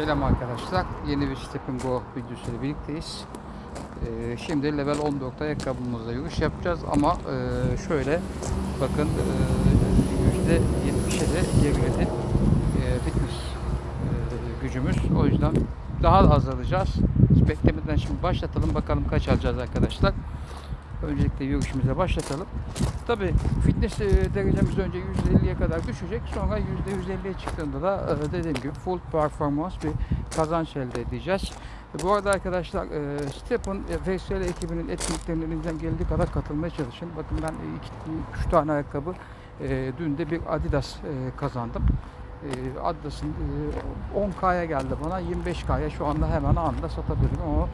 Selam arkadaşlar. Yeni bir Step Go videosuyla birlikteyiz. Ee, şimdi level 14 ayakkabımızla yürüyüş yapacağız ama e, şöyle bakın e, %70'e de geriledi e, fitness e, gücümüz. O yüzden daha da azalacağız. Beklemeden şimdi başlatalım bakalım kaç alacağız arkadaşlar. Öncelikle yürüyüşümüze başlatalım. Tabi fitness e, derecemiz önce %50'ye kadar düşecek. Sonra %150'ye çıktığında da e, dediğim gibi full performans bir kazanç elde edeceğiz. Bu arada arkadaşlar e, Step'ın VSL ekibinin etkinliklerine elinizden geldiği kadar katılmaya çalışın. Bakın ben 2 tane ayakkabı dün de bir Adidas kazandım. Adidas'ın e, 10K'ya geldi bana 25K'ya şu anda hemen anında satabilirim ama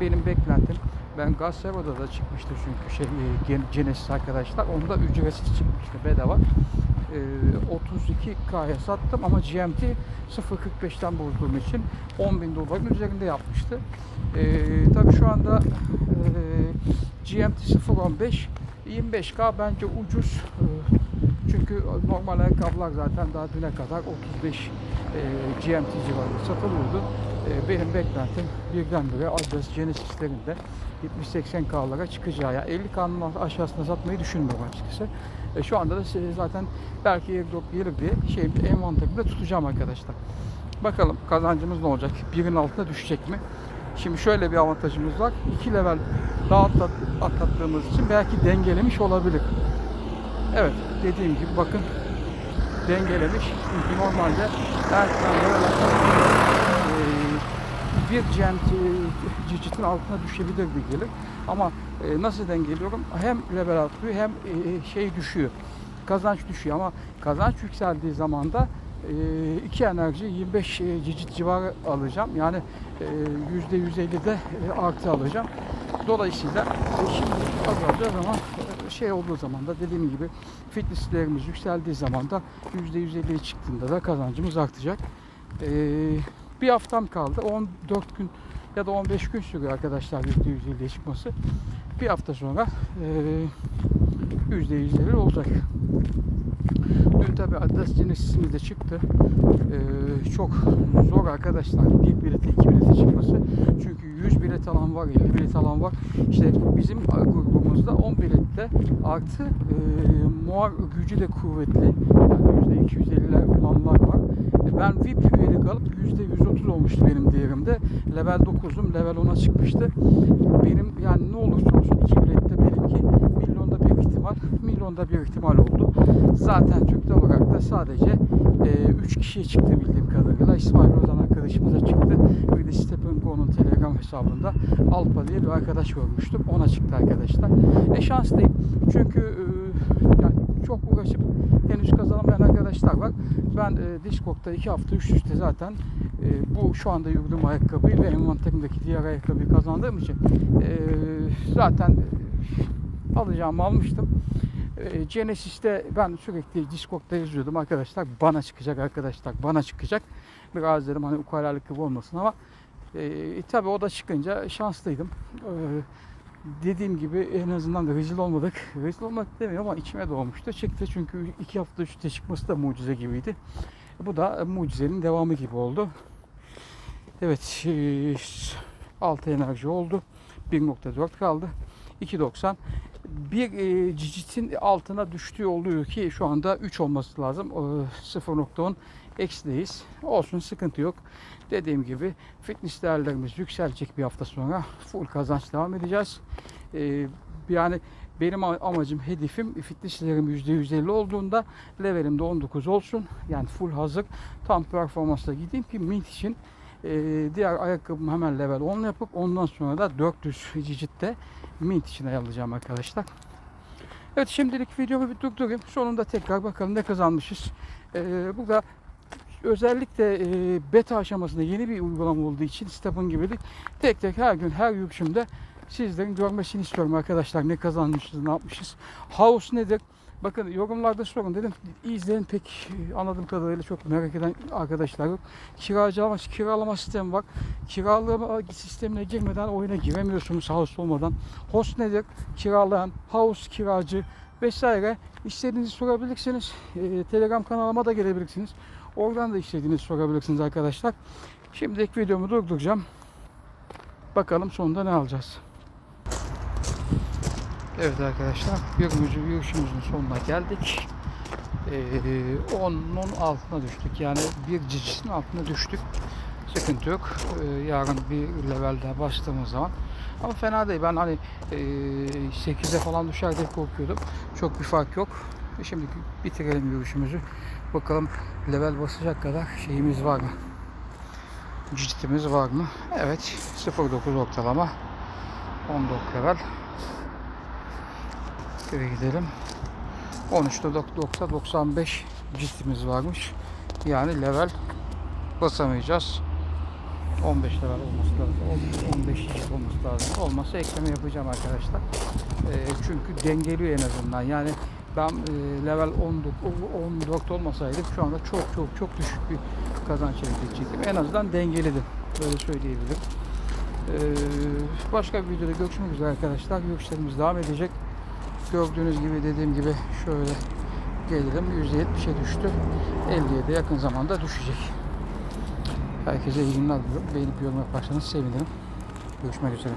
benim beklentim ben Gazzero'da da çıkmıştı çünkü şey e, Gen- Genesis arkadaşlar. Onda ücretsiz çıkmıştı bedava. E, 32K'ya sattım ama GMT 0.45'ten bulduğum için 10.000 doların üzerinde yapmıştı. E, tabii şu anda e, GMT 0.15 25K bence ucuz. E, çünkü normal ayakkabılar zaten daha düne kadar 35 e, GMT civarında satılıyordu. E, benim beklentim birdenbire Adidas Genesis'lerinde 70-80K'lara çıkacağı. Yani 50K'nın aşağısına satmayı düşünmüyorum açıkçası. E, şu anda da size zaten belki airdrop gelir diye şey envanterimde tutacağım arkadaşlar. Bakalım kazancımız ne olacak? Birin altına düşecek mi? Şimdi şöyle bir avantajımız var. 2 level daha atlat, atlattığımız için belki dengelemiş olabilir. Evet dediğim gibi bakın dengelemiş. Çünkü normalde her level atlattığımız bir GMT cicitin altına düşebilir bir gelir. Ama e, nasıl dengeliyorum? Hem level atlıyor hem e, şey düşüyor. Kazanç düşüyor ama kazanç yükseldiği zaman da e, iki enerji 25 e, cicit civarı alacağım. Yani e, %150'de e, artı alacağım. Dolayısıyla e, şimdi azalacağız ama e, şey olduğu zaman da dediğim gibi fitnesslerimiz yükseldiği zaman da %150'ye çıktığında da kazancımız artacak. E, bir haftam kaldı. 14 gün ya da 15 gün sürüyor arkadaşlar %150'ye çıkması. Bir hafta sonra e, %150 olacak. Dün tabi Adidas Genesis'imiz de çıktı. Ee, çok zor arkadaşlar. Bir bilete, iki bilete çıkması. Çünkü 100 bilet alan var, 50 bilet alan var. İşte bizim grubumuzda 10 bilette artı e, muar gücü de kuvvetli. Yani %250'ler olanlar var. E, ben VIP üyelik alıp %130 olmuştu benim değerimde. Level 9'um, level 10'a çıkmıştı. Benim yani ne olursa olsun iki bilette benimki milyonda bir ihtimal, milyonda bir ihtimal oldu. Zaten Türk'te olarak da sadece 3 kişiye çıktı bildiğim kadarıyla. İsmail Ozan arkadaşımıza çıktı. Bir de Stephen Go'nun Telegram hesabında Alpa diye bir arkadaş görmüştüm. Ona çıktı arkadaşlar. E şanslıyım. Çünkü e, yani çok uğraşıp henüz kazanamayan arkadaşlar var. Ben e, Discord'da 2 hafta üst üste zaten e, bu şu anda yürüdüğüm ayakkabıyı ve envanterimdeki diğer ayakkabıyı kazandığım için e, zaten alacağımı almıştım. E, Genesis'te ben sürekli Discord'da yazıyordum arkadaşlar bana çıkacak arkadaşlar bana çıkacak. Biraz dedim hani ukalalık gibi olmasın ama e, tabi o da çıkınca şanslıydım. E, dediğim gibi en azından da rezil olmadık. Rezil olmak demiyorum ama içime doğmuştu. Çıktı çünkü iki hafta üstte çıkması da mucize gibiydi. Bu da mucizenin devamı gibi oldu. Evet, e, 6 enerji oldu. 1.4 kaldı. 2.90. Bir e, cicitin altına düştüğü oluyor ki şu anda 3 olması lazım. E, 0.10 eksideyiz. Olsun sıkıntı yok. Dediğim gibi fitness değerlerimiz yükselecek bir hafta sonra. Full kazanç devam edeceğiz. E, yani benim amacım, hedefim fitnesslerim %150 olduğunda levelim de 19 olsun. Yani full hazır. Tam performansla gideyim ki mint için e, diğer ayakkabımı hemen level 10 yapıp ondan sonra da 400 cicitte mint için ayarlayacağım arkadaşlar. Evet şimdilik videomu bir durdurayım. Sonunda tekrar bakalım ne kazanmışız. E, burada özellikle e, beta aşamasında yeni bir uygulama olduğu için Step'ın gibi değil, tek tek her gün her yürüyüşümde sizlerin görmesini istiyorum arkadaşlar. Ne kazanmışız, ne yapmışız. House nedir? Bakın yorumlarda sorun dedim. İzleyen pek e, anladığım kadarıyla çok merak eden arkadaşlar yok. Kiracılama, kiralama sistemi var. Kiralama sistemine girmeden oyuna giremiyorsunuz house olmadan. Host nedir? Kiralayan, house kiracı vesaire. İstediğinizi sorabilirsiniz. E, Telegram kanalıma da gelebilirsiniz. Oradan da istediğinizi sorabilirsiniz arkadaşlar. Şimdilik videomu durduracağım. Bakalım sonunda ne alacağız. Evet arkadaşlar, yürümüzün, yürüyüşümüzün sonuna geldik. Ee, 10'un altına düştük. Yani bir cicisinin altına düştük. Sıkıntı yok. Ee, yarın bir levelde bastığımız zaman. Ama fena değil. Ben hani e, 8'e falan düşer diye korkuyordum. Çok bir fark yok. Şimdi bitirelim yürüyüşümüzü. Bakalım level basacak kadar şeyimiz var mı? Ciditimiz var mı? Evet. 0.9 ortalama. 14 level. Şöyle gidelim. 13'te 95 cidimiz varmış. Yani level basamayacağız. 15 level olması lazım. 15 cilt olması lazım. Olmazsa ekleme yapacağım arkadaşlar. Ee, çünkü dengeliyor en azından. Yani ben e, level 14, 14 olmasaydım şu anda çok çok çok düşük bir kazanç elde edecektim. En azından dengeledim. Böyle söyleyebilirim. Ee, başka bir videoda görüşmek üzere arkadaşlar. Görüşlerimiz devam edecek. Gördüğünüz gibi dediğim gibi şöyle gelirim %70'e düştü. 57'ye yakın zamanda düşecek. Herkese iyi günler diliyorum. Beğenip yorum yaparsanız sevinirim. Görüşmek üzere.